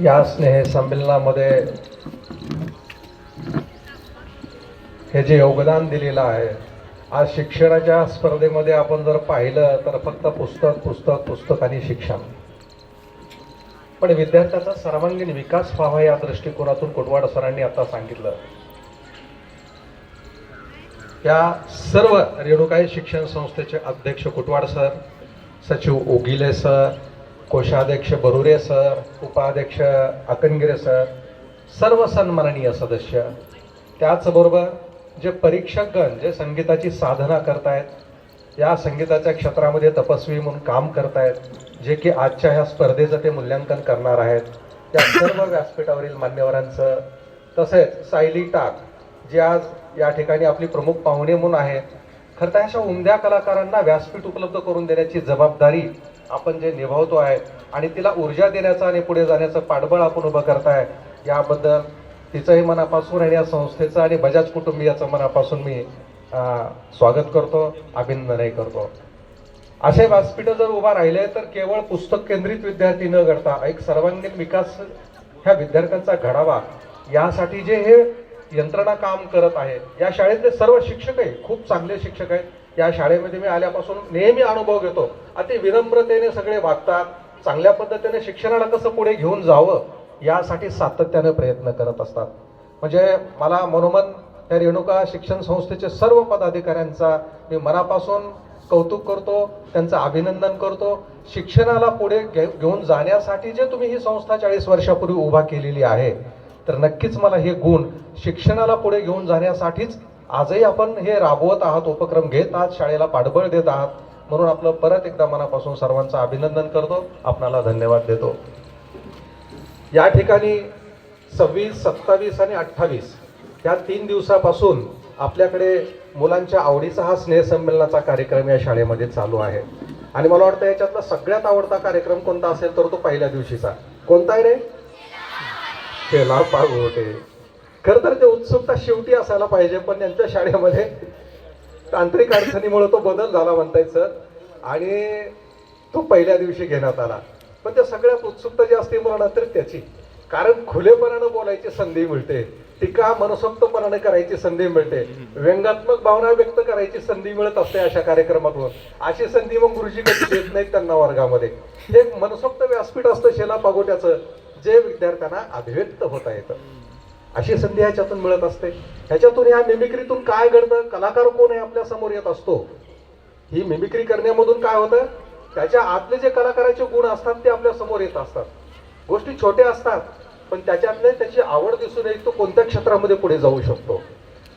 या स्नेह संमेलनामध्ये हे जे योगदान दिलेलं आहे आज शिक्षणाच्या स्पर्धेमध्ये आपण जर पाहिलं तर फक्त पुस्तक पुस्तक पुस्तक आणि शिक्षण. पण विद्यार्थ्याचा सर्वांगीण विकास व्हावा या दृष्टिकोनातून कोटवाड सरांनी आता सांगितलं. या सर्व रेणुकाई शिक्षण संस्थेचे अध्यक्ष कुटवाड सर सचिव ओगिले सर कोषाध्यक्ष बरुरे सर उपाध्यक्ष अकनगिरे सर सर्व सन्माननीय सदस्य. त्याचबरोबर जे परीक्षकगण जे संगीताची साधना करतायत या संगीताच्या क्षेत्रामध्ये तपस्वी म्हणून काम करतायत जे की आजच्या ह्या स्पर्धेचं ते मूल्यांकन करणार आहेत. त्या सर्व व्यासपीठावरील मान्यवरांचं तसेच सायली टाक जे आज या ठिकाणी आपली प्रमुख पाहुणे म्हणून आहेत खरं तर अशा उमद्या कलाकारांना व्यासपीठ उपलब्ध करून देण्याची जबाबदारी आपण जे निभावतो आहे आणि तिला ऊर्जा देण्याचं आणि पुढे जाण्याचं पाठबळ आपण उभं करताय याबद्दल तिचंही मनापासून आणि या संस्थेचं आणि बजाज कुटुंबियाचं मनापासून मी स्वागत करतो अभिनंदनही करतो. असे व्यासपीठ जर उभा राहिले तर केवळ पुस्तक केंद्रित विद्यार्थी न घडता एक सर्वांगीण विकास ह्या विद्यार्थ्यांचा घडावा यासाठी जे हे यंत्रणा काम करत आहे या शाळेतले सर्व शिक्षक आहे खूप चांगले शिक्षक आहेत या शाळेमध्ये मी आल्यापासून नेहमी अनुभव घेतो. अति विनम्रतेने सगळे वागतात चांगल्या पद्धतीने शिक्षणाला कसं पुढे घेऊन जावं यासाठी सातत्याने प्रयत्न करत असतात. म्हणजे मला मनोमन त्या रेणुका शिक्षण संस्थेचे सर्व पदाधिकाऱ्यांचा मी मनापासून कौतुक करतो त्यांचं अभिनंदन करतो. शिक्षणाला पुढे घे घेऊन जाण्यासाठी जे तुम्ही ही संस्था चाळीस वर्षापूर्वी उभा केलेली आहे तर नक्कीच मला हे गुण शिक्षणाला पुढे घेऊन जाण्यासाठीच आजही आपण हे राबवत आहात उपक्रम घेत आहात शाळेला पाठबळ देत आहात म्हणून आपलं परत एकदा मनापासून सर्वांचं अभिनंदन करतो. आपणाला धन्यवाद देतो. या ठिकाणी सव्वीस सत्तावीस आणि अठ्ठावीस या तीन दिवसापासून आपल्याकडे मुलांच्या आवडीचा हा स्नेहसंमेलनाचा कार्यक्रम या शाळेमध्ये चालू आहे. आणि मला वाटतं याच्यातला सगळ्यात आवडता कार्यक्रम कोणता असेल तर तो पहिल्या दिवशीचा. कोणता आहे रे? केला पागोटे खरं तर ते उत्सुकता शेवटी असायला पाहिजे पण त्यांच्या शाळेमध्ये तांत्रिक अडचणीमुळे तो बदल झाला म्हणताय सर. आणि तो पहिल्या दिवशी घेण्यात आला. पण त्या सगळ्यात उत्सुकता जी असते मुलांना तर त्याची. कारण खुलेपणानं बोलायची संधी मिळते. टीका मनसोक्तपणानं करायची संधी मिळते. व्यंगात्मक भावना व्यक्त करायची संधी मिळत असते अशा कार्यक्रमातून. अशी संधी मग गुरुजी कधी देत नाहीत त्यांना वर्गामध्ये. हे एक मनसोक्त व्यासपीठ असतं शेला पागोट्याचं जे विद्यार्थ्यांना अभिव्यक्त होता येतं. अशी संधी ह्याच्यातून मिळत असते. ह्याच्यातून ह्या मिमिक्रीतून काय घडतं? कलाकार कोण आहे आपल्यासमोर येत असतो? ही मिमिक्री करण्यामधून काय होतं? त्याच्या आतले जे कलाकाराचे गुण असतात ते आपल्यासमोर येत असतात. गोष्टी छोट्या असतात पण त्याच्यातले त्याची आवड दिसून येईल तो कोणत्या क्षेत्रामध्ये पुढे जाऊ शकतो?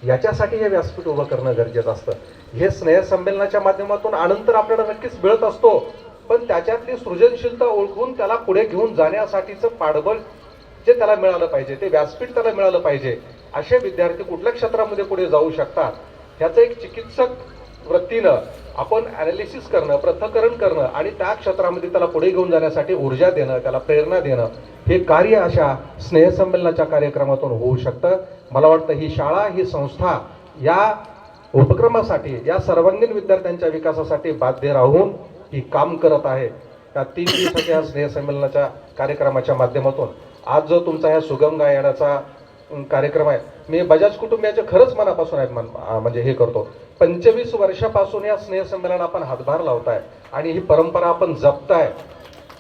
याच्यासाठी हे व्यासपीठ उभं करणं गरजेचं असतं. हे स्नेहसंमेलनाच्या माध्यमातून आनंद तर आपल्याला नक्कीच मिळत असतो पण त्याच्यातली सृजनशीलता ओळखून त्याला पुढे घेऊन जाण्यासाठीचं पाठबळ जे त्याला मिळालं पाहिजे ते व्यासपीठ त्याला मिळालं पाहिजे असे विद्यार्थी कुठल्या क्षेत्रामध्ये पुढे जाऊ शकतात ह्याचं एक चिकित्सक वृत्तीनं आपण ॲनालिसिस करणं पृथक्करण करणं आणि त्या क्षेत्रामध्ये त्याला पुढे घेऊन जाण्यासाठी ऊर्जा देणं त्याला प्रेरणा देणं हे कार्य अशा स्नेहसंमेलनाच्या कार्यक्रमातून होऊ शकतं. मला वाटतं ही शाळा ही संस्था या उपक्रमासाठी या सर्वांगीण विद्यार्थ्यांच्या विकासासाठी बाध्य राहून ही काम करत आहे. त्या तीन दिवसाच्या स्नेहसंमेलनाच्या कार्यक्रमाच्या माध्यमातून आज जो तुमचा ह्या सुगम गायनाचा कार्यक्रम आहे मी बजाज कुटुंबियाचे खरंच मनापासून आहे मन- म्हणजे हे करतो. पंचवीस वर्षापासून या स्नेहसंमेलन आपण हातभार लावताय आणि ही परंपरा आपण जपताय.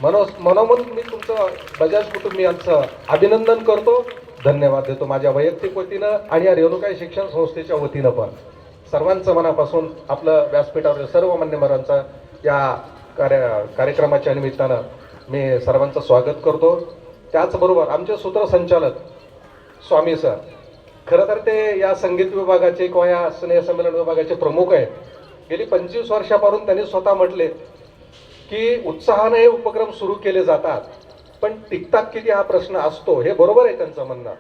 मनो मनोमन मी तुमचं बजाज कुटुंबियांचं अभिनंदन करतो. धन्यवाद देतो माझ्या वैयक्तिक वतीनं आणि या रेणुकाई शिक्षण संस्थेच्या वतीनं पण. सर्वांचं मनापासून आपलं व्यासपीठावर सर्व मान्यवरांचं या कार्य कार्यक्रमाच्या निमित्तानं मी सर्वांचं स्वागत करतो. त्याचबरोबर आमचे सूत्रसंचालक स्वामी सर खरं तर ते या संगीत विभागाचे किंवा या स्नेहसंमेलन विभागाचे प्रमुख आहेत. गेली पंचवीस वर्षापासून त्यांनी स्वतः म्हटले की उत्साहाने हे उपक्रम सुरू केले जातात पण टिकतात किती हा प्रश्न असतो हे बरोबर आहे त्यांचं म्हणणं.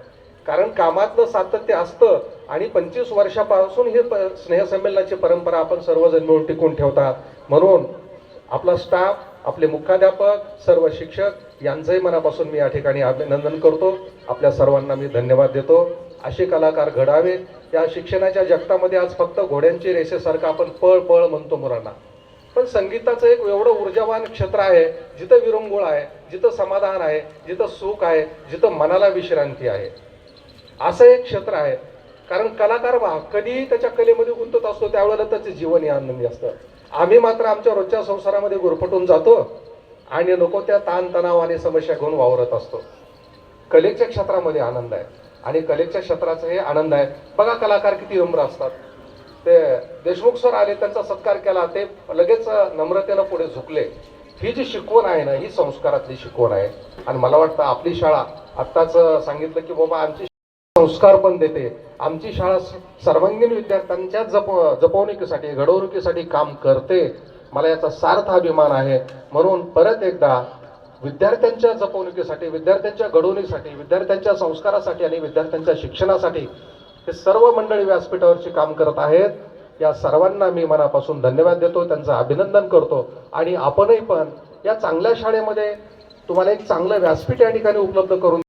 कारण कामातलं सातत्य असतं आणि पंचवीस वर्षापासून हे प- स्नेहसंमेलनाची परंपरा आपण सर्वजण मिळून टिकून ठेवतात. म्हणून आपला स्टाफ आपले मुख्याध्यापक सर्व शिक्षक यांचंही मनापासून मी या ठिकाणी अभिनंदन करतो. आपल्या सर्वांना मी धन्यवाद देतो. असे कलाकार घडावे या शिक्षणाच्या जगतामध्ये आज फक्त घोड्यांची रेषेसारखं आपण पळ पळ म्हणतो मुलांना. पण संगीताचं एक एवढं ऊर्जावान क्षेत्र आहे जिथं विरंगुळ आहे जिथं समाधान आहे जिथं सुख आहे जिथं मनाला विश्रांती आहे. असं एक क्षेत्र आहे. कारण कलाकार कधीही त्याच्या कलेमध्ये गुंतत असतो त्यावेळेला त्याचं जीवन हे आनंदी असतं. आम्ही मात्र आमच्या रोजच्या संसारामध्ये गुरफटून जातो आणि नको त्या ताणतणाव आणि समस्या घेऊन वावरत असतो. कलेच्या क्षेत्रामध्ये आनंद आहे. आणि कलेच्या क्षेत्राचा हे आनंद आहे. बघा कलाकार किती नम्र असतात. ते देशमुख सर आले त्यांचा सत्कार केला ते लगेच नम्रतेनं पुढे झुकले. ही जी शिकवण आहे ना ही संस्कारातली शिकवण आहे. आणि मला वाटतं आपली शाळा आत्ताच सांगितलं की बाबा आमची संस्कार पण देते. आमची शाळा सर्वांगीण विद्यार्थ्यांच्या जप जपवणुकीसाठी घडवणुकीसाठी काम करते. मला याचा सार्थ अभिमान आहे. म्हणून परत एकदा विद्यार्थ्यांच्या जपवणुकीसाठी विद्यार्थ्यांच्या घडवणुकीसाठी विद्यार्थ्यांच्या संस्कारासाठी आणि विद्यार्थ्यांच्या शिक्षणासाठी हे सर्व मंडळी व्यासपीठावरची काम करत आहेत. या सर्वांना मी मनापासून धन्यवाद देतो. त्यांचं अभिनंदन करतो. आणि आपणही पण या चांगल्या शाळेमध्ये तुम्हाला एक चांगलं व्यासपीठ या ठिकाणी उपलब्ध करून